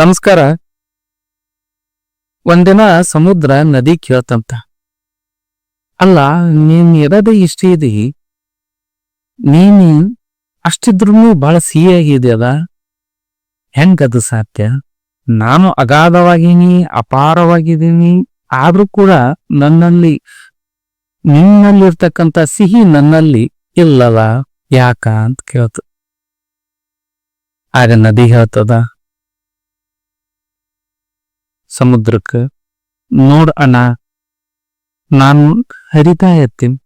ನಮಸ್ಕಾರ. ಒಂದಿನ ಸಮುದ್ರ ನದಿ ಕೇಳ್ತಂತ. ಅಲ್ಲ, ನೀನ್ ಇರೋದೇ ಇಷ್ಟ ಇದಿ ನೀನು ಅಷ್ಟಿದ್ರೂ ಬಹಳ ಸಿಹಿಯಾಗಿದೆಯಲ್ಲ ಹೆಂಗದು ಸಾಧ್ಯ? ನಾನು ಅಗಾಧವಾಗಿನಿ ಅಪಾರವಾಗಿದ್ದೀನಿ, ಆದ್ರೂ ಕೂಡ ನನ್ನಲ್ಲಿ, ನಿನ್ನಲ್ಲಿರ್ತಕ್ಕಂಥ ಸಿಹಿ ನನ್ನಲ್ಲಿ ಇಲ್ಲಲ್ಲ? ಯಾಕ ಅಂತ ಕೇಳ್ತು. ಆಗ ನದಿ ಹೇಳ್ತದ? ಸಮುದ್ರಕ್ಕೆ. ನೋಡ್ ಅಣ್ಣ, ನಾನು ಹರಿತಾ ಇರ್ತೀನಿ.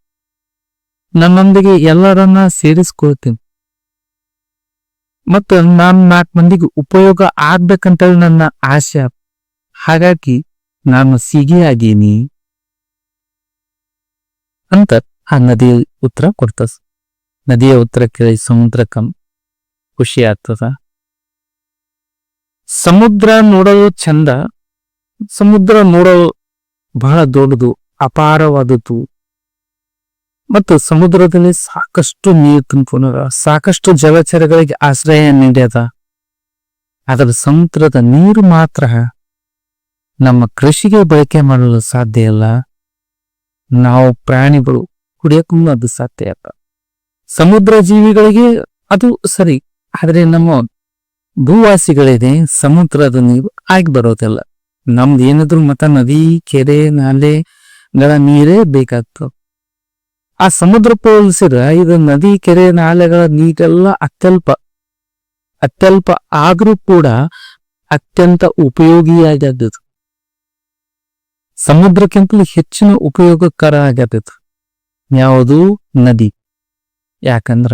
ನನ್ನೊಂದಿಗೆ ಎಲ್ಲರನ್ನ ಸೇರಿಸ್ಕೊಳ್ತೀನಿ. ಮತ್ತು ನಾನು ನಾಲ್ಕು ಮಂದಿಗೆ ಉಪಯೋಗ ಆಗ್ಬೇಕಂತೇಳಿ ನನ್ನ ಆಸೆ. ಹಾಗಾಗಿ ನಾನು ಸಿಗಿಯಾಗೀನಿ ಅಂತ ಆ ನದಿ ಉತ್ತರ ಕೊಡ್ತದ. ನದಿಯ ಉತ್ತರ ಕೇಳಿ ಸಮುದ್ರಕ್ಕ ಖುಷಿ ಆಗ್ತದ ಸಮುದ್ರ ನೋಡಲು ಚಂದ. ಸಮುದ್ರ ನೋಡಲು ಬಹಳ ದೊಡ್ಡದು, ಅಪಾರವಾದದ್ದು. ಮತ್ತು ಸಮುದ್ರದಲ್ಲಿ ಸಾಕಷ್ಟು ನೀರು ತುಂಬಿಕೊಂಡದ ಸಾಕಷ್ಟು ಜಲಚರಗಳಿಗೆ ಆಶ್ರಯ ನೀಡ್ಯದ. ಆದರೆ ಸಮುದ್ರದ ನೀರು ಮಾತ್ರ ನಮ್ಮ ಕೃಷಿಗೆ ಬಳಕೆ ಮಾಡಲು ಸಾಧ್ಯ ಇಲ್ಲ. ನಾವು ಪ್ರಾಣಿಗಳು ಕುಡಿಯಕ್ಕೂ ಅದು ಸಾಧ್ಯ ಇಲ್ಲ. ಸಮುದ್ರ ಜೀವಿಗಳಿಗೆ ಅದು ಸರಿ, ಆದರೆ ನಮ್ಮ ಭೂವಾಸಿಗಳಿದೆ, ಸಮುದ್ರದ ನೀರು ಆಗಿ ಬರೋದಿಲ್ಲ. ನಮ್ದು ಏನಿದ್ರು ಮತ್ತ ನದಿ, ಕೆರೆ ನಾಲೆಗಳ ನೀರೇ ಬೇಕಾಗ್ತವೆ ಆ ಸಮುದ್ರ ಹೋಲಿಸಿದ್ರೆ ಇದು ನದಿ, ಕೆರೆ, ನಾಲೆಗಳ ನೀರೆಲ್ಲ ಅತ್ಯಲ್ಪ. ಅತ್ಯಲ್ಪ ಆದ್ರೂ ಕೂಡ ಅತ್ಯಂತ ಉಪಯೋಗಿಯಾಗದ್ದು. ಸಮುದ್ರಕ್ಕಿಂತಲೂ ಹೆಚ್ಚಿನ ಉಪಯೋಗಕರ ಆಗದ್ದು. ಯಾವುದು? ನದಿ. ಯಾಕಂದ್ರ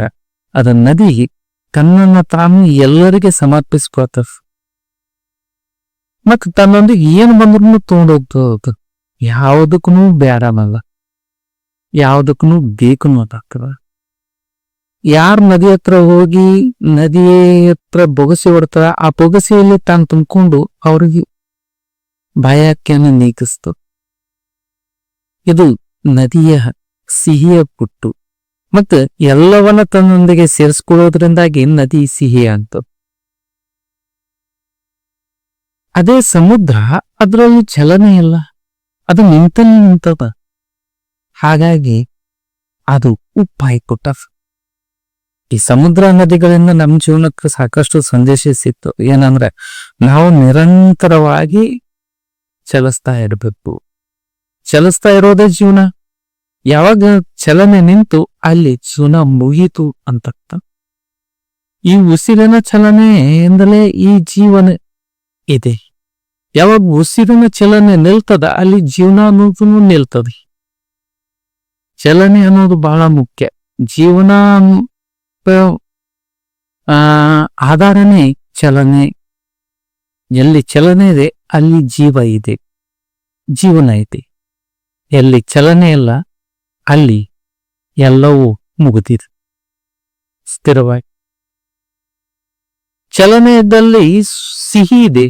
ಅದ ನದಿ ತನ್ನನ್ನು ತಾನು ಎಲ್ಲರಿಗೆ ಸಮರ್ಪಿಸ್ಕೊಳ್ತದ ಮತ್ ತನ್ನೊಂದಿಗೆ ಏನ್ ಬಂದ್ರು ತಗೊಂಡೋಗ್ತದ ಯಾವುದಕ್ಕೂ ಬೇಡನಲ್ಲ ಯಾವುದಕ್ಕೂ ಬೇಕು ಅನ್ನೋದಾಗ್ತದ ಯಾರ ನದಿ ಹತ್ರ ಹೋಗಿ ನದಿಯ ಹತ್ರ ಬೊಗಸಿ ಹೊಡ್ತಾರ ಆ ಬೊಗಸಿಯಲ್ಲಿ ತಾನು ತುಂಬಿಕೊಂಡು ಅವ್ರಿಗೆ ಭಯಕ್ಕೆಯನ್ನು ನೀಗಿಸ್ತು. ಇದು ನದಿಯ ಸಿಹಿಯ ಪುಟ್ಟು. ಮತ್ತು ಎಲ್ಲವನ್ನ ತನ್ನೊಂದಿಗೆ ಸೇರಿಸ್ಕೊಳ್ಳೋದ್ರಿಂದಾಗಿ ನದಿ ಸಿಹಿ ಅಂತ. ಅದೇ ಸಮುದ್ರ ಅದರಲ್ಲಿ ಚಲನೆ ಇಲ್ಲ. ಅದು ನಿಂತಲ್ಲಿ ನಿಂತದ. ಹಾಗಾಗಿ ಅದು ಉಪ್ಪಾಯಿ ಕೊಟ್ಟ ಈ ಸಮುದ್ರ ನದಿಗಳಿಂದ ನಮ್ಮ ಜೀವನಕ್ಕೆ ಸಾಕಷ್ಟು ಸಂದೇಶ ಸಿಕ್ತು. ಏನಂದ್ರೆ ನಾವು ನಿರಂತರವಾಗಿ ಚಲಿಸ್ತಾ ಇರಬೇಕು. ಚಲಿಸ್ತಾ ಇರೋದೇ ಜೀವನ. ಯಾವಾಗ ಚಲನೆ ನಿಂತು ಅಲ್ಲಿ ಜೀವನ ಮುಗೀತು ಅಂತ. ಈ ಉಸಿರಿನ ಚಲನೆಯಿಂದಲೇ ಈ ಜೀವನ ಇದೆ. ಯಾವಾಗ ಉಸಿರಿನ ಚಲನೆ ನಿಲ್ತದ, ಅಲ್ಲಿ ಜೀವನ ಅನ್ನೋದು ನಿಲ್ತದೆ. ಚಲನೆ ಅನ್ನೋದು ಬಹಳ ಮುಖ್ಯ. ಜೀವನ ಆಧಾರನೇ ಚಲನೆ. ಎಲ್ಲಿ ಚಲನೆ ಇದೆ, ಅಲ್ಲಿ ಜೀವ ಇದೆ. ಜೀವನ ಇದೆ. ಎಲ್ಲಿ ಚಲನೆ ಇಲ್ಲ, ಅಲ್ಲಿ ಎಲ್ಲವೂ ಮುಗಿದಿದೆ. ಸ್ಥಿರವಾಗಿ. ಚಲನೆ ಇದ್ದಲ್ಲಿ ಸಿಹಿ ಇದೆ.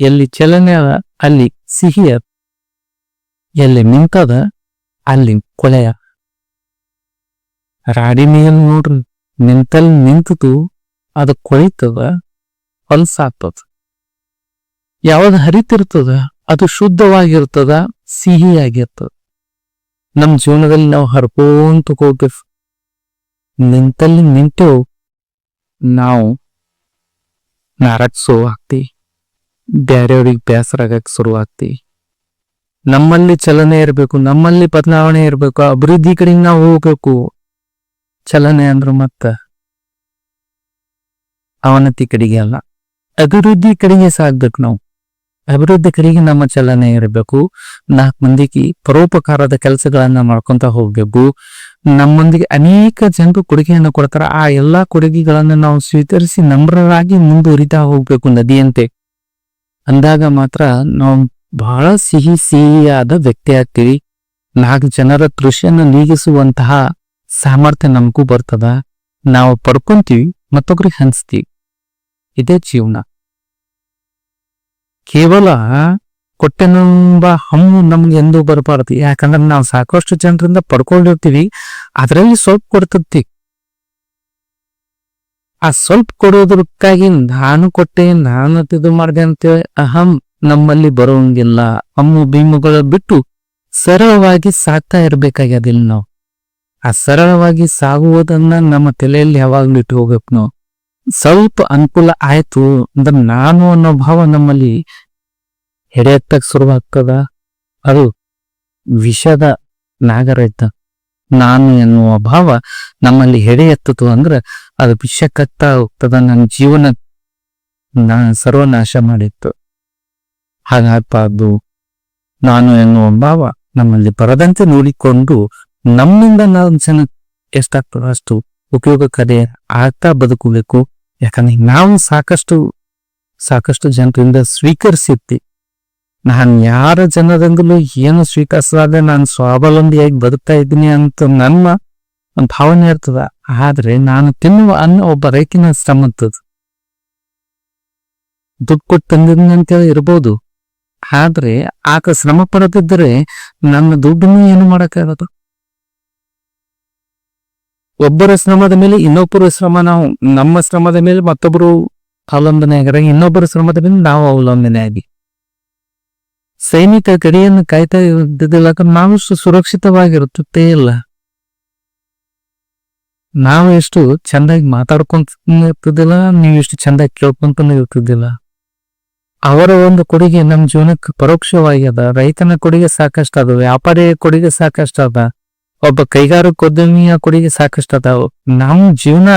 ಎಲ್ಲಿ ಚಲನೆ ಅದ, ಅಲ್ಲಿ ಸಿಹಿ ಅದ. ಎಲ್ಲಿ ನಿಂತದ ಅಲ್ಲಿ ಕೊಳೆಯ ರಾಡಿ ಮೇಲ್ ನೋಡ್ರಿ ನಿಂತಲ್ಲಿ ನಿಂತದು ಅದು ಕೊಳಿತದ ಹೊಲ್ಸಾಗ್ತದ ಯಾವ್ದು ಹರಿತಿರ್ತದ, ಅದು ಶುದ್ಧವಾಗಿರ್ತದ, ಸಿಹಿಯಾಗಿರ್ತದ. ನಮ್ ಜೀವನದಲ್ಲಿ ನಾವು ಹರ್ಕೋಂತ ಹೋಗ್ಬೇಕು ನಿಂತಲ್ಲಿ ನಿಂತು ನಾವು ನಾರಕ್ ಶುರು ಆಗ್ತಿ ಬ್ಯಾರೆಯವ್ರಿಗೆ ಬೇಸರ ಆಗಕ್ಕೆ ಶುರು ಆಗ್ತಿ ನಮ್ಮಲ್ಲಿ ಚಲನೆ ಇರಬೇಕು, ನಮ್ಮಲ್ಲಿ ಬದಲಾವಣೆ ಇರಬೇಕು, ಅಭಿವೃದ್ಧಿ ಕಡೆಗೆ ನಾವು ಹೋಗ್ಬೇಕು. ಚಲನೆ ಅಂದ್ರೆ ಮತ್ತ ಅವನತಿ ಕಡೆಗೆ ಅಲ್ಲ. ಅಭಿವೃದ್ಧಿ ಕಡೆಗೆ ಸಾಗ್ಬೇಕು ನಾವು. ಅಭಿವೃದ್ಧಿ ಕಡೆಗೆ ನಮ್ಮ ಚಲನೆ ಇರಬೇಕು. ನಾಲ್ಕು ಮಂದಿಗೆ ಪರೋಪಕಾರದ ಕೆಲಸಗಳನ್ನ ಮಾಡ್ಕೊಂತ ಹೋಗ್ಬೇಕು. ನಮ್ಮೊಂದಿಗೆ ಅನೇಕ ಜನರು ಕೊಡುಗೆಯನ್ನು ಕೊಡ್ತಾರ. ಆ ಎಲ್ಲಾ ಕೊಡುಗೆಗಳನ್ನು ನಾವು ಸ್ವೀಕರಿಸಿ ನಮ್ರರಾಗಿ ಮುಂದುವರಿತಾ ಹೋಗ್ಬೇಕು ನದಿಯಂತೆ. ಅಂದಾಗ ಮಾತ್ರ ನಾವು ಬಹಳ ಸಿಹಿ ಸಿಹಿಯಾದ ವ್ಯಕ್ತಿ ಆಗ್ತೀವಿ. ನಾಲ್ಕು ಜನರ ಕೃಷಿಯನ್ನು ನೀಗಿಸುವಂತಹ ಸಾಮರ್ಥ್ಯ ನಮಗೂ ಬರ್ತದ. ನಾವು ಪಡ್ಕೊಂತೀವಿ, ಮತ್ತೊಬ್ರಿಗೆ ಹಂಚ್ತೀವಿ. ಇದೇ ಜೀವನ. ಕೇವಲ ಕೊಟ್ಟೆನೆಂಬ ಹಮ್ಮು ನಮ್ಗೆ ಎಂದೂ ಬರಬಾರದು. ಯಾಕಂದ್ರೆ ನಾವು ಸಾಕಷ್ಟು ಜನರಿಂದ ಪಡ್ಕೊಂಡಿರ್ತೀವಿ. ಅದರಲ್ಲಿ ಸ್ವಲ್ಪ ಕೊಡ್ತತಿ ಆ ಸ್ವಲ್ಪ ಕೊಡೋದಕ್ಕಾಗಿ ನಾನು ಕೊಟ್ಟೆ, ನಾನು ಇದು ಮಾಡಿದೆ ಅಂತೇಳಿ ಅಹಂ ನಮ್ಮಲ್ಲಿ ಬರೋಂಗಿಲ್ಲ ಅಮ್ಮು ಭೀಮುಗಳ ಬಿಟ್ಟು ಸರಳವಾಗಿ ಸಾಕ್ತಾ ಇರ್ಬೇಕಾಗ್ಯದಿಲ್ಲ ನಾವು. ಆ ಸರಳವಾಗಿ ಸಾಗುವುದನ್ನ ನಮ್ಮ ತಲೆಯಲ್ಲಿ ಯಾವಾಗ್ಲೂ ಇಟ್ಟು ಹೋಗ್ಬೇಕು ನಾವು. ಸ್ವಲ್ಪ ಅನುಕೂಲ ಆಯ್ತು ಅಂದ್ರೆ ನಾನು ಅನ್ನೋ ಭಾವ ನಮ್ಮಲ್ಲಿ ಹೆಡೆ ಎತ್ತಕ್ ಶುರುವಾಗ್ತದ ಅದು ವಿಷದ ನಾಗರಹಿತ. ನಾನು ಎನ್ನುವ ಭಾವ ನಮ್ಮಲ್ಲಿ ಎಡೆ ಎತ್ತತು ಅಂದ್ರೆ ಅದು ವಿಷಕ್ಕತ್ತ ಹೋಗ್ತದ. ನನ್ನ ಜೀವನ ನಾ ಸರ್ವನಾಶ ಮಾಡಿತ್ತು. ಹಾಗಾಗ್ಬಾರ್ದು ನಾನು ಎನ್ನುವ ಭಾವ ನಮ್ಮಲ್ಲಿ ಬರದಂತೆ ನೋಡಿಕೊಂಡು ನಮ್ಮಿಂದ ನಾವು ಜನ ಎಷ್ಟಾಗ್ತದೋ? ಅಷ್ಟು ಉಪಯೋಗಕರ ಆಗ್ತಾ ಬದುಕಬೇಕು. ಯಾಕಂದ್ರೆ ನಾವು ಸಾಕಷ್ಟು ಸಾಕಷ್ಟು ಜನರಿಂದ ಸ್ವೀಕರಿಸಿರ್ತಿ ನಾನ್ ಯಾರ ಜನರಿಂದಲೂ ಏನು ಸ್ವೀಕರಿಸದೆ ನಾನು ಸ್ವಾವಲಂಬಿಯಾಗಿ ಬದುಕ್ತಾ ಇದ್ದೀನಿ ಅಂತ ನನ್ನ ಭಾವನೆ ಇರ್ತದ. ಆದ್ರೆ ನಾನು ತಿನ್ನುವ ಅನ್ನ ಒಬ್ಬ ರೈತನ ಶ್ರಮದ್ದು ದುಡ್ಡು ಕೊಟ್ಟು ಅಂತೇಳಿ ಇರ್ಬೋದು. ಆದ್ರೆ ಆಕ ಶ್ರಮ ಪಡದಿದ್ದರೆ ನನ್ನ ದುಡ್ಡನ್ನು ಏನು ಮಾಡಕ್ಕಾಗದು? ಒಬ್ಬರ ಶ್ರಮದ ಮೇಲೆ ಇನ್ನೊಬ್ಬರ ಶ್ರಮ ನಾವು, ನಮ್ಮ ಶ್ರಮದ ಮೇಲೆ ಮತ್ತೊಬ್ಬರು ಅವಲಂಬನೆ ಆಗ್ಯಾರ ಇನ್ನೊಬ್ಬರ ಶ್ರಮದ ಮೇಲೆ ನಾವು ಅವಲಂಬನೆ ಆಗಿ ಸೈನಿಕ ಗಡಿಯನ್ನು ಕಾಯ್ತಾ ಇದ್ದಿದ್ದಿಲ್ಲ ನಾವಷ್ಟು ಸುರಕ್ಷಿತವಾಗಿರುತ್ತೇ ಇಲ್ಲ. ನಾವು ಎಷ್ಟು ಚೆಂದಾಗಿ ಮಾತಾಡ್ಕೊಂತ ಇರ್ತಿದ್ದಿಲ್ಲ ನೀವು ಎಷ್ಟು ಚೆಂದಾಗಿ ಕೇಳ್ಕೊಂತ ಇರ್ತಿದ್ದಿಲ್ಲ ಅವರ ಒಂದು ಕೊಡುಗೆ ನಮ್ಮ ಜೀವನಕ್ಕೆ ಪರೋಕ್ಷವಾಗಿ ಅದ ರೈತನ ಕೊಡುಗೆ ಸಾಕಷ್ಟು ಅದ ವ್ಯಾಪಾರಿಯ ಕೊಡುಗೆ ಸಾಕಷ್ಟು ಅದ ಒಬ್ಬ ಕೈಗಾರಿಕೋದ್ಯಮಿಯ ಕೊಡುಗೆ ಸಾಕಷ್ಟು ಅದಾವ ನಮ್ಮ ಜೀವನ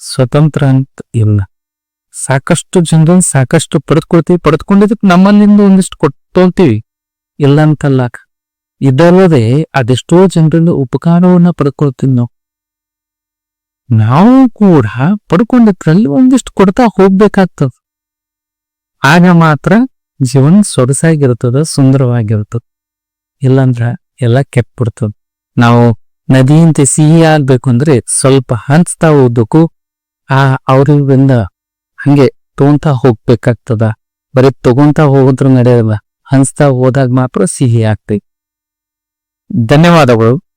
ಸ್ವತಂತ್ರ ಅಂತ ಇಲ್ಲ. ಸಾಕಷ್ಟು ಜನರನ್ನು ಸಾಕಷ್ಟು ಪಡೆದುಕೊಳ್ತೀವಿ. ಪಡೆದುಕೊಂಡಿದ್ದಕ್ಕೆ ನಮ್ಮಲ್ಲಿಂದ ಒಂದಿಷ್ಟು ಕೊಟ್ಟೋತೀವಿ ಇಲ್ಲ ಅಂತಲ್ಲ ಇದಲ್ಲದೆ ಅದೆಷ್ಟೋ ಜನರಿಂದ ಉಪಕಾರವನ್ನ ಪಡ್ಕೊಳ್ತೀವಿ ನಾವು. ನಾವು ಕೂಡ ಪಡ್ಕೊಂಡಿದ್ರಲ್ಲಿ ಒಂದಿಷ್ಟು ಕೊಡ್ತಾ ಹೋಗ್ಬೇಕಾಗ್ತದ. ಆಗ ಮಾತ್ರ ಜೀವನ ಸೊಗಸಾಗಿರ್ತದ ಸುಂದರವಾಗಿರ್ತದ ಇಲ್ಲಾಂದ್ರ ಎಲ್ಲ ಕೆಪ್ಪಿಡ್ತದ ನಾವು ನದಿಯಂತೆ ಸಿಹಿ ಆಗ್ಬೇಕು ಅಂದ್ರೆ ಸ್ವಲ್ಪ ಹಂಚ್ತಾ ಹೋಗ್ಬೇಕು. ಆ ಅವ್ರಿಂದ ಹಂಗೆ ತಗೊಂತಾ ಹೋಗ್ಬೇಕಾಗ್ತದ. ಬರೀ ತಗೊಂತ ಹೋಗೋದ್ರ ನಡೆಯಲ್ಲ ಹಂಚ್ತಾ ಹೋದಾಗ ಮಾತ್ರ ಸಿಹಿ ಆಗ್ತೈತಿ. ಧನ್ಯವಾದಗಳು.